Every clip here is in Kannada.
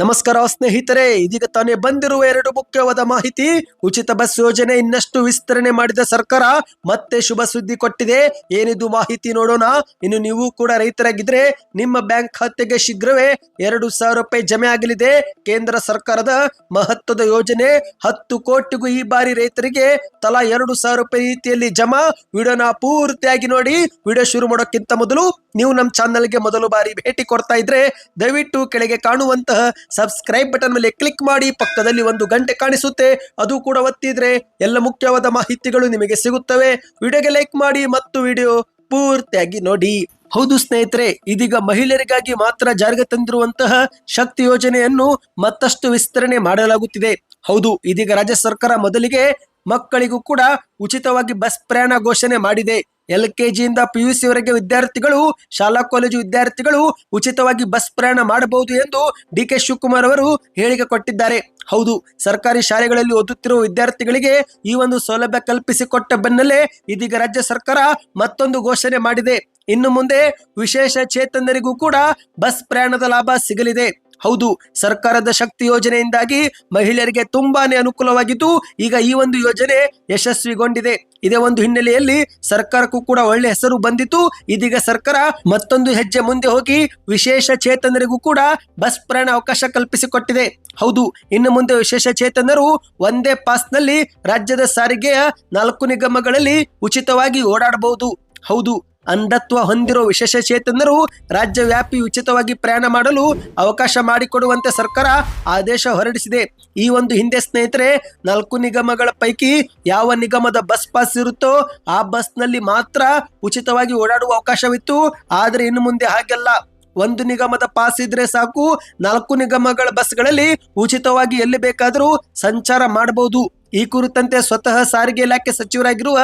ನಮಸ್ಕಾರ ಸ್ನೇಹಿತರೆ, ಇದೀಗ ತಾನೇ ಬಂದಿರುವ ಎರಡು ಮುಖ್ಯವಾದ ಮಾಹಿತಿ. ಉಚಿತ ಬಸ್ ಯೋಜನೆ ಇನ್ನಷ್ಟು ವಿಸ್ತರಣೆ ಮಾಡಿದ ಸರ್ಕಾರ ಮತ್ತೆ ಶುಭ ಸುದ್ದಿ ಕೊಟ್ಟಿದೆ. ಏನಿದು ಮಾಹಿತಿ ನೋಡೋಣ. ಇನ್ನು ನೀವು ಕೂಡ ರೈತರಾಗಿದ್ರೆ ನಿಮ್ಮ ಬ್ಯಾಂಕ್ ಖಾತೆಗೆ ಶೀಘ್ರವೇ ಎರಡು ಸಾವಿರ ರೂಪಾಯಿ ಜಮೆ ಆಗಲಿದೆ. ಕೇಂದ್ರ ಸರ್ಕಾರದ ಮಹತ್ವದ ಯೋಜನೆ ಹತ್ತು ಕೋಟಿಗೂ ಈ ಬಾರಿ ರೈತರಿಗೆ ತಲಾ ಎರಡು ಸಾವಿರ ರೂಪಾಯಿ ರೀತಿಯಲ್ಲಿ ಜಮಾ. ವಿಡಿಯೋನ ಪೂರ್ತಿಯಾಗಿ ನೋಡಿ. ವಿಡಿಯೋ ಶುರು ಮಾಡೋಕ್ಕಿಂತ ಮೊದಲು ನೀವು ನಮ್ಮ ಚಾನಲ್ಗೆ ಮೊದಲು ಬಾರಿ ಭೇಟಿ ಕೊಡ್ತಾ ಇದ್ರೆ ದಯವಿಟ್ಟು ಕೆಳಗೆ ಕಾಣುವಂತಹ ಸಬ್ಸ್ಕ್ರೈಬ್ ಬಟನ್ ಮೇಲೆ ಕ್ಲಿಕ್ ಮಾಡಿ, ಪಕ್ಕದಲ್ಲಿ ಒಂದು ಗಂಟೆ ಕಾಣಿಸುತ್ತೆ, ಅದು ಕೂಡ ಒತ್ತಿದ್ರೆ ಎಲ್ಲ ಮುಖ್ಯವಾದ ಮಾಹಿತಿಗಳು ನಿಮಗೆ ಸಿಗುತ್ತವೆ. ವಿಡಿಯೋಗೆ ಲೈಕ್ ಮಾಡಿ ಮತ್ತು ವಿಡಿಯೋ ಪೂರ್ತಿಯಾಗಿ ನೋಡಿ. ಹೌದು ಸ್ನೇಹಿತರೆ, ಇದೀಗ ಮಹಿಳೆಯರಿಗಾಗಿ ಮಾತ್ರ ಜಾರಿಗೆ ತಂದಿರುವಂತಹ ಶಕ್ತಿ ಯೋಜನೆಯನ್ನು ಮತ್ತಷ್ಟು ವಿಸ್ತರಣೆ ಮಾಡಲಾಗುತ್ತಿದೆ. ಹೌದು, ಇದೀಗ ರಾಜ್ಯ ಸರ್ಕಾರ ಮೊದಲಿಗೆ ಮಕ್ಕಳಿಗೂ ಕೂಡ ಉಚಿತವಾಗಿ ಬಸ್ ಪ್ರಯಾಣ ಘೋಷಣೆ ಮಾಡಿದೆ. ಎಲ್ ಕೆ ಜಿಯಿಂದ ಪಿ ಯು ವರೆಗೆ ವಿದ್ಯಾರ್ಥಿಗಳು, ಶಾಲಾ ಕಾಲೇಜು ವಿದ್ಯಾರ್ಥಿಗಳು ಉಚಿತವಾಗಿ ಬಸ್ ಪ್ರಯಾಣ ಮಾಡಬಹುದು ಎಂದು ಡಿ ಕೆ ಶಿವಕುಮಾರ್ ಅವರು ಹೇಳಿಕೆ ಕೊಟ್ಟಿದ್ದಾರೆ. ಹೌದು, ಸರ್ಕಾರಿ ಶಾಲೆಗಳಲ್ಲಿ ಓದುತ್ತಿರುವ ವಿದ್ಯಾರ್ಥಿಗಳಿಗೆ ಈ ಒಂದು ಸೌಲಭ್ಯ ಕಲ್ಪಿಸಿಕೊಟ್ಟ ಬೆನ್ನಲ್ಲೇ ಇದೀಗ ರಾಜ್ಯ ಸರ್ಕಾರ ಮತ್ತೊಂದು ಘೋಷಣೆ ಮಾಡಿದೆ. ಇನ್ನು ಮುಂದೆ ವಿಶೇಷ ಚೇತನರಿಗೂ ಕೂಡ ಬಸ್ ಪ್ರಯಾಣದ ಲಾಭ ಸಿಗಲಿದೆ. ಹೌದು, ಸರ್ಕಾರದ ಶಕ್ತಿ ಯೋಜನೆಯಿಂದಾಗಿ ಮಹಿಳೆಯರಿಗೆ ತುಂಬಾನೇ ಅನುಕೂಲವಾಗಿದ್ದು, ಈಗ ಈ ಒಂದು ಯೋಜನೆ ಯಶಸ್ವಿಗೊಂಡಿದೆ. ಇದೇ ಒಂದು ಹಿನ್ನೆಲೆಯಲ್ಲಿ ಸರ್ಕಾರಕ್ಕೂ ಕೂಡ ಒಳ್ಳೆ ಹೆಸರು ಬಂದಿತ್ತು. ಇದೀಗ ಸರ್ಕಾರ ಮತ್ತೊಂದು ಹೆಜ್ಜೆ ಮುಂದೆ ಹೋಗಿ ವಿಶೇಷ ಚೇತನರಿಗೂ ಕೂಡ ಬಸ್ ಪ್ರಯಾಣ ಅವಕಾಶ ಕಲ್ಪಿಸಿಕೊಟ್ಟಿದೆ. ಹೌದು, ಇನ್ನು ಮುಂದೆ ವಿಶೇಷ ಚೇತನರು ಒಂದೇ ಪಾಸ್ನಲ್ಲಿ ರಾಜ್ಯದ ಸಾರಿಗೆಯ ನಾಲ್ಕು ನಿಗಮಗಳಲ್ಲಿ ಉಚಿತವಾಗಿ ಓಡಾಡಬಹುದು. ಹೌದು ಅಂಧತ್ವ ಹೊಂದಿರುವ ವಿಶೇಷ ಚೇತನರು ರಾಜ್ಯ ವ್ಯಾಪಿ ಉಚಿತವಾಗಿ ಪ್ರಯಾಣ ಮಾಡಲು ಅವಕಾಶ ಮಾಡಿಕೊಡುವಂತೆ ಸರ್ಕಾರ ಆದೇಶ ಹೊರಡಿಸಿದೆ. ಈ ಒಂದು ಹಿಂದೆ ಸ್ನೇಹಿತರೆ, ನಾಲ್ಕು ನಿಗಮಗಳ ಪೈಕಿ ಯಾವ ನಿಗಮದ ಬಸ್ ಪಾಸ್ ಇರುತ್ತೋ ಆ ಬಸ್ನಲ್ಲಿ ಮಾತ್ರ ಉಚಿತವಾಗಿ ಓಡಾಡುವ ಅವಕಾಶವಿತ್ತು. ಆದರೆ ಇನ್ನು ಮುಂದೆ ಹಾಗೆಲ್ಲ ಒಂದು ನಿಗಮದ ಪಾಸ್ ಇದ್ರೆ ಸಾಕು. ನಾಲ್ಕು ನಿಗಮಗಳ ಬಸ್ಗಳಲ್ಲಿ ಉಚಿತವಾಗಿ ಎಲ್ಲಿ ಬೇಕಾದರೂ ಸಂಚಾರ ಮಾಡಬಹುದು. ಈ ಕುರಿತಂತೆ ಸ್ವತಃ ಸಾರಿಗೆ ಇಲಾಖೆ ಸಚಿವರಾಗಿರುವ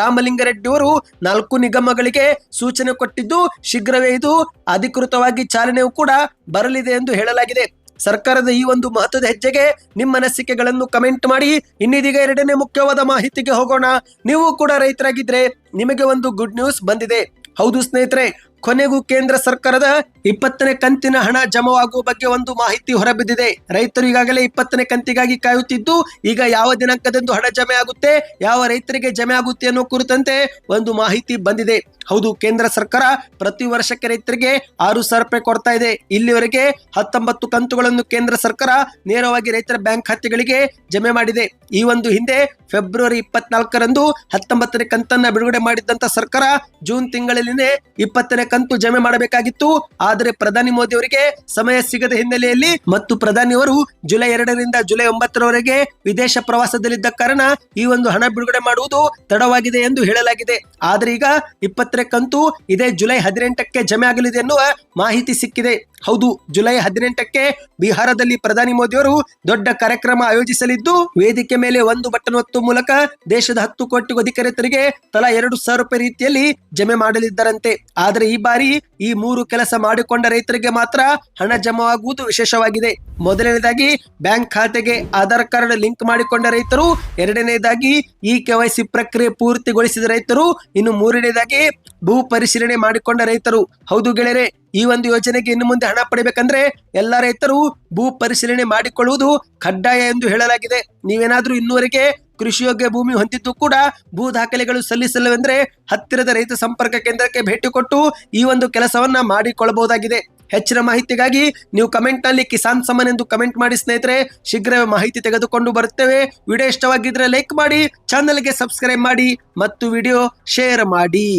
ರಾಮಲಿಂಗಾರೆಡ್ಡಿ ಅವರು ನಾಲ್ಕು ನಿಗಮಗಳಿಗೆ ಸೂಚನೆ ಕೊಟ್ಟಿದ್ದು, ಶೀಘ್ರವೇ ಇದು ಅಧಿಕೃತವಾಗಿ ಚಾಲನೆಯೂ ಕೂಡ ಬರಲಿದೆ ಎಂದು ಹೇಳಲಾಗಿದೆ. ಸರ್ಕಾರದ ಈ ಒಂದು ಮಹತ್ವದ ಹೆಜ್ಜೆಗೆ ನಿಮ್ಮ ಅನಿಸಿಕೆಗಳನ್ನು ಕಮೆಂಟ್ ಮಾಡಿ. ಇನ್ನಿದೀಗ ಎರಡನೇ ಮುಖ್ಯವಾದ ಮಾಹಿತಿಗೆ ಹೋಗೋಣ. ನೀವು ಕೂಡ ರೈತರಾಗಿದ್ರೆ ನಿಮಗೆ ಒಂದು ಗುಡ್ ನ್ಯೂಸ್ ಬಂದಿದೆ. ಹೌದು ಸ್ನೇಹಿತರೆ ಕೊನೆಗೂ ಕೇಂದ್ರ ಸರ್ಕಾರದ ಇಪ್ಪತ್ತನೇ ಕಂತಿನ ಹಣ ಜಮವಾಗುವ ಬಗ್ಗೆ ಒಂದು ಮಾಹಿತಿ ಹೊರಬಿದ್ದಿದೆ. ರೈತರು ಈಗಾಗಲೇ ಇಪ್ಪತ್ತನೇ ಕಂತಿಗಾಗಿ ಕಾಯುತ್ತಿದ್ದು, ಈಗ ಯಾವ ದಿನಾಂಕದಂದು ಹಣ ಜಮೆ ಆಗುತ್ತೆ, ಯಾವ ರೈತರಿಗೆ ಜಮೆ ಆಗುತ್ತೆ ಅನ್ನೋ ಕುರಿತಂತೆ ಒಂದು ಮಾಹಿತಿ ಬಂದಿದೆ. ಹೌದು, ಕೇಂದ್ರ ಸರ್ಕಾರ ಪ್ರತಿ ವರ್ಷಕ್ಕೆ ರೈತರಿಗೆ ಆರು ಸಾವಿರ ರೂಪಾಯಿ ಕೊಡ್ತಾ ಇದೆ. ಇಲ್ಲಿವರೆಗೆ ಹತ್ತೊಂಬತ್ತು ಕಂತುಗಳನ್ನು ಕೇಂದ್ರ ಸರ್ಕಾರ ನೇರವಾಗಿ ರೈತರ ಬ್ಯಾಂಕ್ ಖಾತೆಗಳಿಗೆ ಜಮೆ ಮಾಡಿದೆ. ಈ ಒಂದು ಹಿಂದೆ ಫೆಬ್ರವರಿ ಇಪ್ಪತ್ನಾಲ್ಕರಂದು ಹತ್ತೊಂಬತ್ತನೇ ಕಂತನ್ನ ಬಿಡುಗಡೆ ಮಾಡಿದ್ದಂತ ಸರ್ಕಾರ ಜೂನ್ ತಿಂಗಳಲ್ಲಿನೇ ಇಪ್ಪತ್ತನೇ ಕಂತು ಜಮೆ ಮಾಡಬೇಕಾಗಿತ್ತು. ಆದರೆ ಪ್ರಧಾನಿ ಮೋದಿ ಅವರಿಗೆ ಸಮಯ ಸಿಗದ ಹಿನ್ನೆಲೆಯಲ್ಲಿ ಮತ್ತು ಪ್ರಧಾನಿಯವರು ಜುಲೈ ಎರಡರಿಂದ ಜುಲೈ ಒಂಬತ್ತರವರೆಗೆ ವಿದೇಶ ಪ್ರವಾಸದಲ್ಲಿದ್ದ ಕಾರಣ ಈ ಒಂದು ಹಣ ಬಿಡುಗಡೆ ಮಾಡುವುದು ತಡವಾಗಿದೆ ಎಂದು ಹೇಳಲಾಗಿದೆ. ಆದರೆ ಈಗ ಇಪ್ಪತ್ತರ ಕಂತು ಇದೇ ಜುಲೈ ಹದಿನೆಂಟಕ್ಕೆ ಜಮೆ ಆಗಲಿದೆ ಎನ್ನುವ ಮಾಹಿತಿ ಸಿಕ್ಕಿದೆ. ಹೌದು, ಜುಲೈ ಹದಿನೆಂಟಕ್ಕೆ ಬಿಹಾರದಲ್ಲಿ ಪ್ರಧಾನಿ ಮೋದಿಯವರು ದೊಡ್ಡ ಕಾರ್ಯಕ್ರಮ ಆಯೋಜಿಸಲಿದ್ದು, ವೇದಿಕೆ ಮೇಲೆ ಒಂದು ಬಟನ್ ಒತ್ತು ಮೂಲಕ ದೇಶದ ಹತ್ತು ಕೋಟಿ ಅಧಿಕ ರೈತರಿಗೆ ತಲಾ ಎರಡು ಸಾವಿರ ರೂಪಾಯಿ ರೀತಿಯಲ್ಲಿ ಜಮೆ ಮಾಡಲಿದ್ದಾರಂತೆ. ಆದರೆ ಈ ಬಾರಿ ಈ ಮೂರು ಕೆಲಸ ಮಾಡಿಕೊಂಡ ರೈತರಿಗೆ ಮಾತ್ರ ಹಣ ಜಮಾವಾಗುವುದು ವಿಶೇಷವಾಗಿದೆ. ಮೊದಲನೇದಾಗಿ ಬ್ಯಾಂಕ್ ಖಾತೆಗೆ ಆಧಾರ್ ಕಾರ್ಡ್ ಲಿಂಕ್ ಮಾಡಿಕೊಂಡ ರೈತರು, ಎರಡನೇದಾಗಿ ಈ ಕೆವೈಸಿ ಪ್ರಕ್ರಿಯೆ ಪೂರ್ತಿಗೊಳಿಸಿದ ರೈತರು, ಇನ್ನು ಮೂರನೇದಾಗಿ ಭೂ ಪರಿಶೀಲನೆ ಮಾಡಿಕೊಂಡ ರೈತರು. ಹೌದು ಗೆಳೆಯರೆ, ಈ ಒಂದು ಯೋಜನೆಗೆ ಇನ್ನು ಮುಂದೆ ಹಣ ಪಡಿಬೇಕಂದ್ರೆ ಎಲ್ಲ ರೈತರು ಭೂ ಪರಿಶೀಲನೆ ಮಾಡಿಕೊಳ್ಳುವುದು ಕಡ್ಡಾಯ ಎಂದು ಹೇಳಲಾಗಿದೆ. ನೀವೇನಾದ್ರೂ ಇನ್ನೂವರೆಗೆ ಕೃಷಿಯೋಗ್ಯ ಭೂಮಿ ಹೊಂದಿದ್ದು ಕೂಡ ಭೂ ದಾಖಲೆಗಳು ಸಲ್ಲಿಸಲ್ಲವೆಂದರೆ ಹತ್ತಿರದ ರೈತ ಸಂಪರ್ಕ ಕೇಂದ್ರಕ್ಕೆ ಭೇಟಿ ಕೊಟ್ಟು ಈ ಒಂದು ಕೆಲಸವನ್ನ ಮಾಡಿಕೊಳ್ಳಬಹುದಾಗಿದೆ. ಹೆಚ್ಚಿನ ಮಾಹಿತಿಗಾಗಿ ನೀವು ಕಮೆಂಟ್ನಲ್ಲಿ ಕಿಸಾನ್ ಸಮನ್ ಎಂದು ಕಮೆಂಟ್ ಮಾಡಿ ಸ್ನೇಹಿತರೆ, ಶೀಘ್ರವೇ ಮಾಹಿತಿ ತೆಗೆದುಕೊಂಡು ಬರುತ್ತೇವೆ. ವಿಡಿಯೋ ಇಷ್ಟವಾಗಿದ್ರೆ ಲೈಕ್ ಮಾಡಿ, ಚಾನಲ್ಗೆ ಸಬ್ಸ್ಕ್ರೈಬ್ ಮಾಡಿ ಮತ್ತು ವಿಡಿಯೋ ಶೇರ್ ಮಾಡಿ.